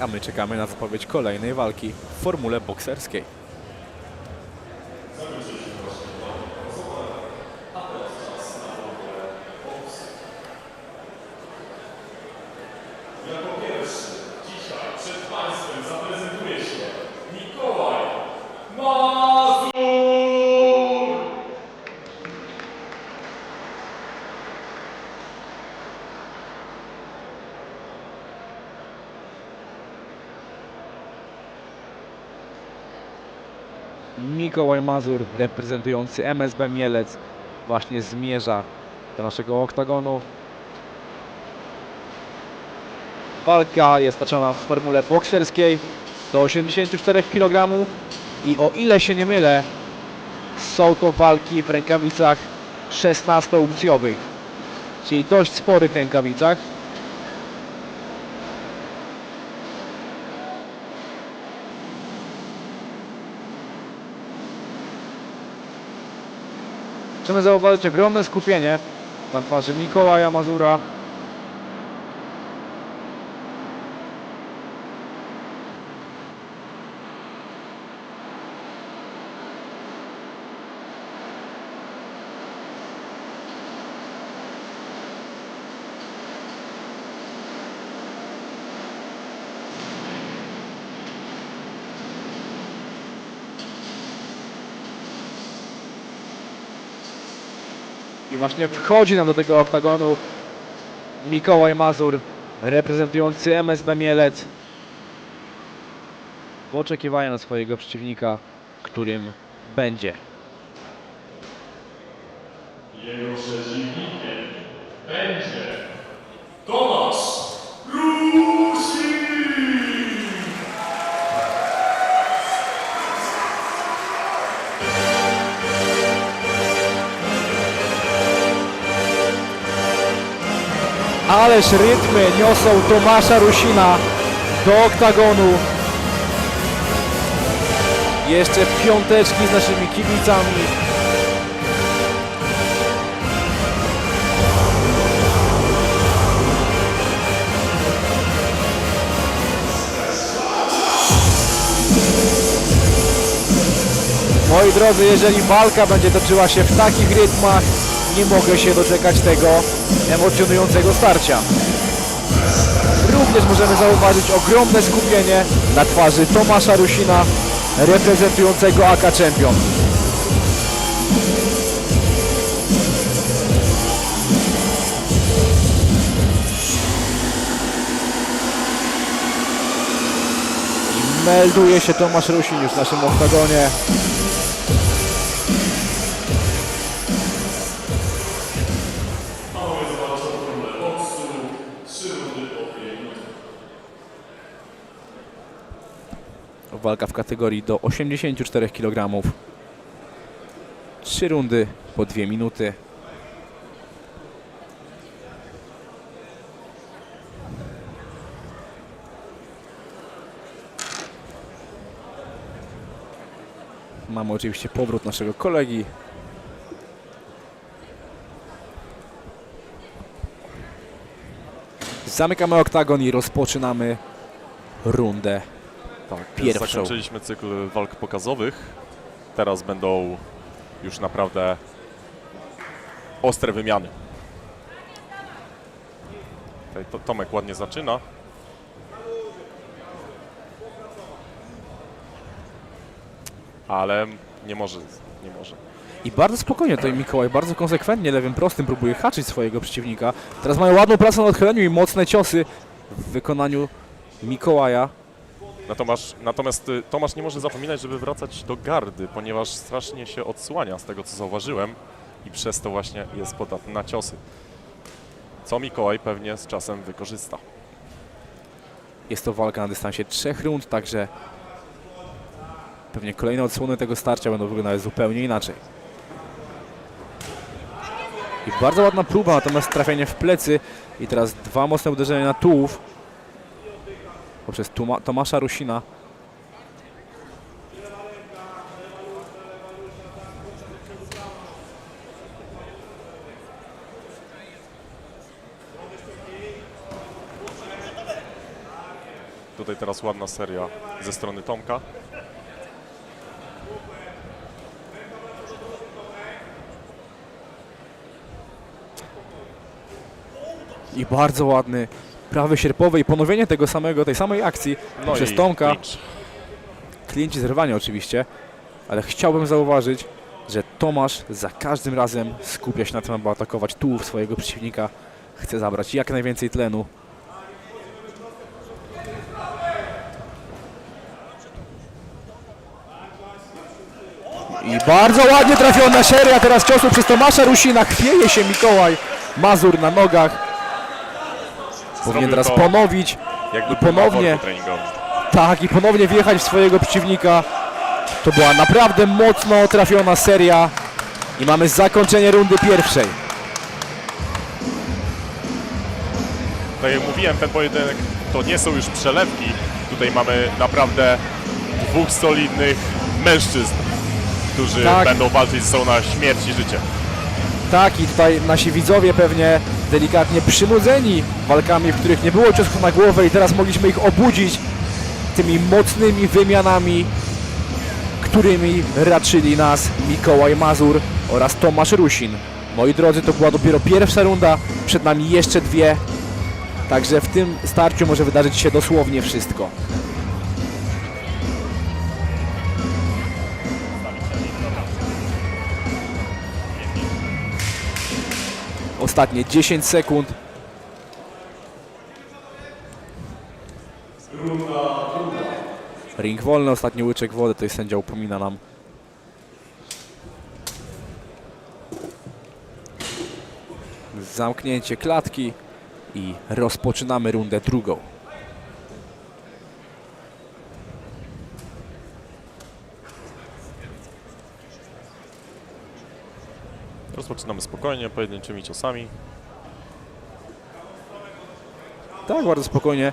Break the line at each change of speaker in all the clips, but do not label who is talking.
a my czekamy na zapowiedź kolejnej walki w formule bokserskiej. Mikołaj Mazur, reprezentujący MSB Mielec, właśnie zmierza do naszego oktagonu. Walka jest toczona w formule bokserskiej do 84 kg i o ile się nie mylę, są to walki w rękawicach 16-uncjowych, czyli dość sporych rękawicach. Chcemy zauważyć ogromne skupienie na twarzy Mikołaja Mazura. Właśnie wchodzi nam do tego oktagonu Mikołaj Mazur, reprezentujący MSB Mielec. W na swojego przeciwnika, którym będzie.
Jego
Ależ rytmy niosą Tomasza Rusina do oktagonu. Jeszcze piąteczki z naszymi kibicami. Moi drodzy, jeżeli walka będzie toczyła się w takich rytmach, nie mogę się doczekać tego emocjonującego starcia. Również możemy zauważyć ogromne skupienie na twarzy Tomasza Rusina, reprezentującego AK Champion. Melduje się Tomasz Rusin już w naszym oktagonie. Walka w kategorii do 84 kg. Trzy rundy po dwie minuty. Mamy oczywiście powrót naszego kolegi. Zamykamy oktagon i rozpoczynamy rundę
Tak,
Pierwszą.
zakończyliśmy cykl walk pokazowych. Teraz będą już naprawdę ostre wymiany. Tutaj to, Tomek ładnie zaczyna. Ale nie może, nie może.
I bardzo spokojnie tutaj Mikołaj, bardzo konsekwentnie lewym prostym próbuje haczyć swojego przeciwnika. Teraz mają ładną pracę na odchyleniu i mocne ciosy w wykonaniu Mikołaja.
Natomiast, natomiast y, Tomasz nie może zapominać, żeby wracać do gardy, ponieważ strasznie się odsłania z tego, co zauważyłem i przez to właśnie jest podatny na ciosy. Co Mikołaj pewnie z czasem wykorzysta.
Jest to walka na dystansie trzech rund, także pewnie kolejne odsłony tego starcia będą wyglądały zupełnie inaczej. I bardzo ładna próba, natomiast trafienie w plecy i teraz dwa mocne uderzenia na tułów poprzez Tomasza Rusina.
Tutaj teraz ładna seria ze strony Tomka.
I bardzo ładny prawy sierpowy i ponowienie tego samego, tej samej akcji
No
przez Tomka. Klienci zerwanie oczywiście, ale chciałbym zauważyć, że Tomasz za każdym razem skupia się na tym, aby atakować tułów swojego przeciwnika. Chce zabrać jak najwięcej tlenu. I bardzo ładnie trafiona seria teraz ciosów przez Tomasza Rusina. Chwieje się Mikołaj Mazur na nogach. Powinien teraz ponowić. I ponownie. Tak, i ponownie wjechać w swojego przeciwnika. To była naprawdę mocno trafiona seria. I mamy zakończenie rundy pierwszej.
Tak jak mówiłem, ten pojedynek to nie są już przelewki. Tutaj mamy naprawdę dwóch solidnych mężczyzn, którzy
Tak.
będą walczyć ze sobą na śmierć i życie.
Tak, i tutaj nasi widzowie pewnie delikatnie przynudzeni walkami, w których nie było ciosów na głowę i teraz mogliśmy ich obudzić tymi mocnymi wymianami, którymi raczyli nas Mikołaj Mazur oraz Tomasz Rusin. Moi drodzy, to była dopiero pierwsza runda, przed nami jeszcze dwie, także w tym starciu może wydarzyć się dosłownie wszystko. Ostatnie 10 sekund. Ring wolny, ostatni łyczek wody, tutaj sędzia upomina nam. Zamknięcie klatki i rozpoczynamy rundę drugą.
Rozpoczynamy spokojnie, pojedynczymi ciosami.
Tak, bardzo spokojnie.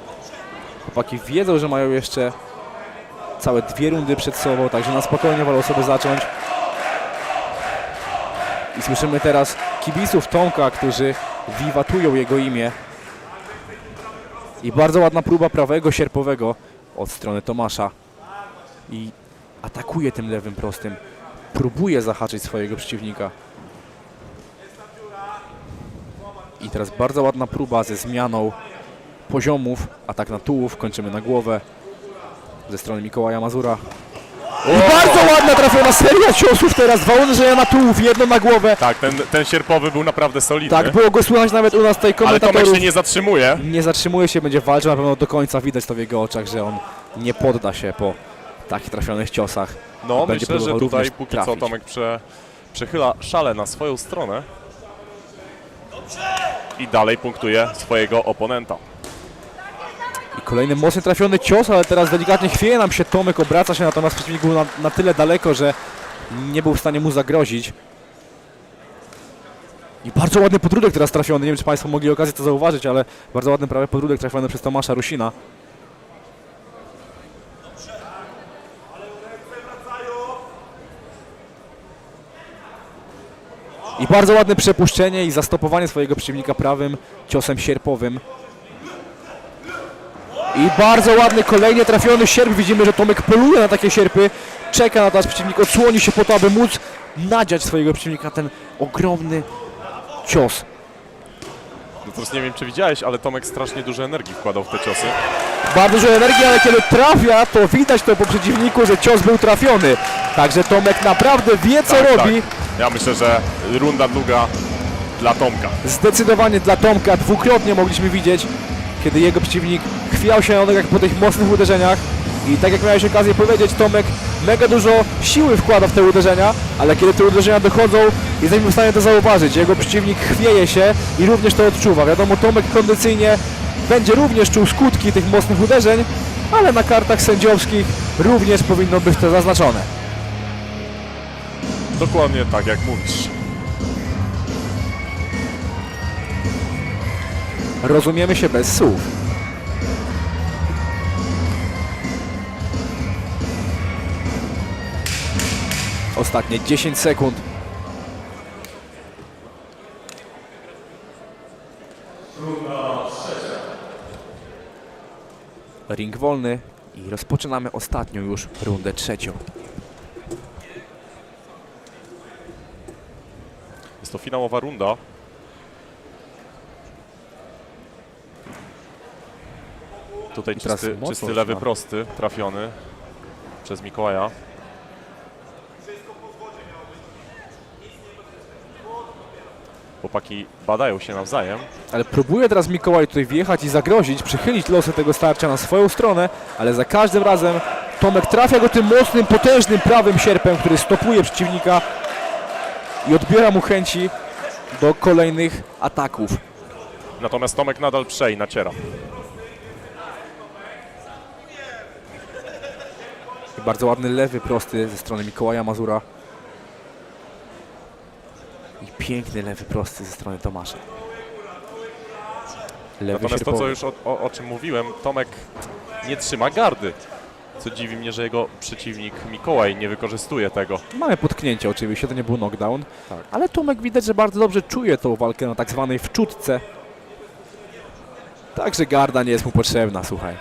Chłopaki wiedzą, że mają jeszcze całe dwie rundy przed sobą, także na spokojnie wolą sobie zacząć. I słyszymy teraz kibiców Tomka, którzy wiwatują jego imię. I bardzo ładna próba prawego sierpowego od strony Tomasza. I atakuje tym lewym prostym. Próbuje zahaczyć swojego przeciwnika. I teraz bardzo ładna próba ze zmianą poziomów. Atak na tułów, kończymy na głowę. Ze strony Mikołaja Mazura. I bardzo ładna trafiona seria ciosów teraz. Dwa uderzenia na tułów, jedno na głowę.
Tak, ten, ten sierpowy był naprawdę solidny.
Tak, było go słychać nawet u nas tutaj
ale Tomek się nie zatrzymuje.
nie zatrzymuje się, będzie walczył na pewno do końca. Widać to w jego oczach, że on nie podda się po takich trafionych ciosach.
No,
Będzie
myślę, że
próbował
tutaj
również
póki
trafić.
co Tomek prze, przechyla szale na swoją stronę. I dalej punktuje swojego oponenta.
I kolejny mocno trafiony cios, ale teraz delikatnie chwieje nam się Tomek, obraca się natomiast przeciwnik był na, na tyle daleko, że nie był w stanie mu zagrozić. I bardzo ładny podródek teraz trafiony, nie wiem czy Państwo mogli okazję to zauważyć, ale bardzo ładny prawie podródek trafiony przez Tomasza Rusina. I bardzo ładne przepuszczenie i zastopowanie swojego przeciwnika prawym ciosem sierpowym. I bardzo ładny kolejnie trafiony sierp. Widzimy, że Tomek poluje na takie sierpy. Czeka na to, aż przeciwnik odsłoni się po to, aby móc nadziać swojego przeciwnika ten ogromny cios.
No teraz nie wiem, czy widziałeś, ale Tomek strasznie dużo energii wkładał w te ciosy.
Bardzo dużo energii, ale kiedy trafia, to widać to po przeciwniku, że cios był trafiony. Także Tomek naprawdę wie, co
Tak,
robi.
tak. Ja myślę, że runda druga dla Tomka.
Zdecydowanie dla Tomka dwukrotnie mogliśmy widzieć, kiedy jego przeciwnik chwiał się na nogach po tych mocnych uderzeniach. I tak jak miałeś okazję powiedzieć, Tomek mega dużo siły wkłada w te uderzenia, ale kiedy te uderzenia dochodzą, jesteśmy w stanie to zauważyć. Jego przeciwnik chwieje się i również to odczuwa. Wiadomo, Tomek kondycyjnie będzie również czuł skutki tych mocnych uderzeń, ale na kartach sędziowskich również powinno być to zaznaczone.
Dokładnie tak, jak mówisz.
Rozumiemy się bez słów. Ostatnie 10 sekund. Ring wolny i rozpoczynamy ostatnią już rundę trzecią.
Jest to finałowa runda. Tutaj czysty, czysty lewy prosty, trafiony przez Mikołaja. Chłopaki badają się nawzajem.
Ale próbuje teraz Mikołaj tutaj wjechać i zagrozić, przychylić losy tego starcia na swoją stronę, ale za każdym razem Tomek trafia go tym mocnym, potężnym prawym sierpem, który stopuje przeciwnika i odbiera mu chęci do kolejnych ataków.
Natomiast Tomek nadal prze i naciera.
I bardzo ładny lewy prosty ze strony Mikołaja Mazura. I piękny lewy prosty ze strony Tomasza. Lewy
Natomiast to,
sierpowy.
co już o, o, o czym mówiłem, Tomek nie trzyma gardy. Co dziwi mnie, że jego przeciwnik Mikołaj nie wykorzystuje tego.
Mamy potknięcie oczywiście, to nie był knockdown,
Tak.
ale Tomek widać, że bardzo dobrze czuje tą walkę na tak zwanej wczutce. Także garda nie jest mu potrzebna, słuchaj.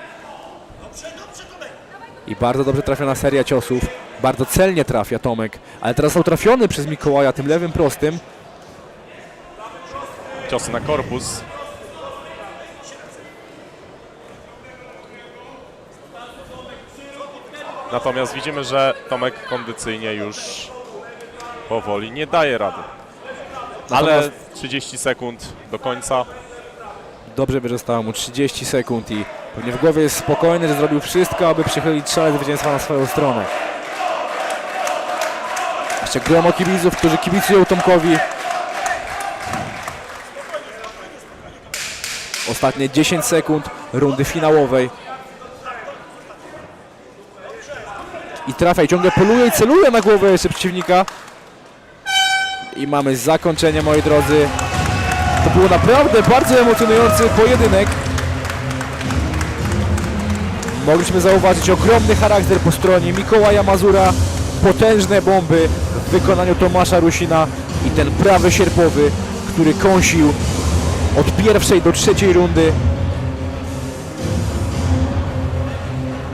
I bardzo dobrze trafiona seria ciosów. Bardzo celnie trafia Tomek, ale teraz został trafiony przez Mikołaja tym lewym prostym.
Ciosy na korpus. Natomiast widzimy, że Tomek kondycyjnie już powoli nie daje rady. Ale
Natomiast
30 sekund do końca.
dobrze wykorzystał mu 30 sekund i pewnie w głowie jest spokojny, że zrobił wszystko, aby przychylić szale zwycięstwa na swoją stronę. Jeszcze gromo kibiców, którzy kibicują Tomkowi. Ostatnie 10 sekund rundy finałowej. I trafia i ciągle poluje i celuje na głowę jeszcze przeciwnika. I mamy zakończenie, moi drodzy. To był naprawdę bardzo emocjonujący pojedynek. Mogliśmy zauważyć ogromny charakter po stronie Mikołaja Mazura, potężne bomby w wykonaniu Tomasza Rusina i ten prawy sierpowy, który kąsił od pierwszej do trzeciej rundy.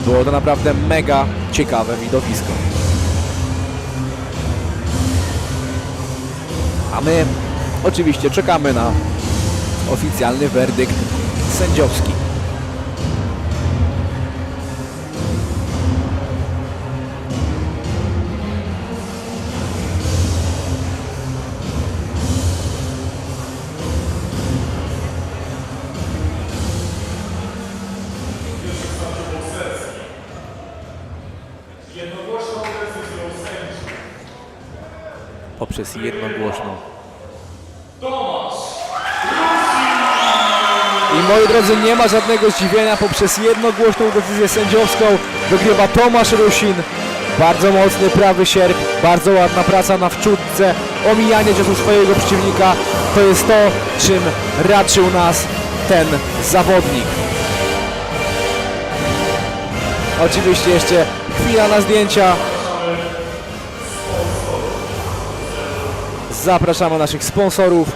Było to naprawdę mega ciekawe widowisko. A my oczywiście czekamy na oficjalny werdykt sędziowski. Poprzez jednogłośną I moi drodzy, nie ma żadnego zdziwienia, poprzez jednogłośną decyzję sędziowską wygrywa Tomasz Rusin. Bardzo mocny prawy sierp, bardzo ładna praca na wczutce, omijanie ciosu swojego przeciwnika. To jest to, czym raczył nas ten zawodnik. Oczywiście jeszcze chwila na zdjęcia. Zapraszamy naszych sponsorów.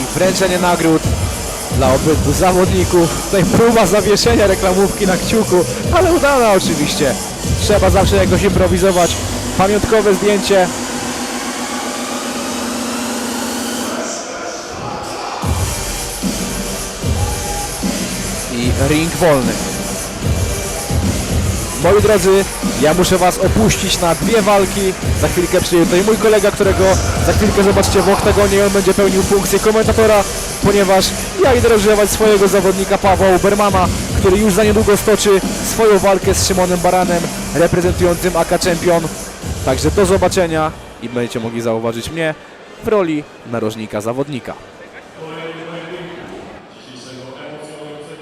i wręczenie nagród dla obydwu zawodników. Tutaj próba zawieszenia reklamówki na kciuku, ale udana oczywiście. Trzeba zawsze jakoś improwizować. Pamiątkowe zdjęcie. I ring wolny. Moi drodzy, ja muszę Was opuścić na dwie walki. Za chwilkę przyjdzie tutaj mój kolega, którego za chwilkę zobaczcie w oktagonie. On będzie pełnił funkcję komentatora, ponieważ ja idę rozgrzewać swojego zawodnika Pawła Ubermana, który już za niedługo stoczy swoją walkę z Szymonem Baranem, reprezentującym AK Champion. Także do zobaczenia i będziecie mogli zauważyć mnie w roli narożnika zawodnika.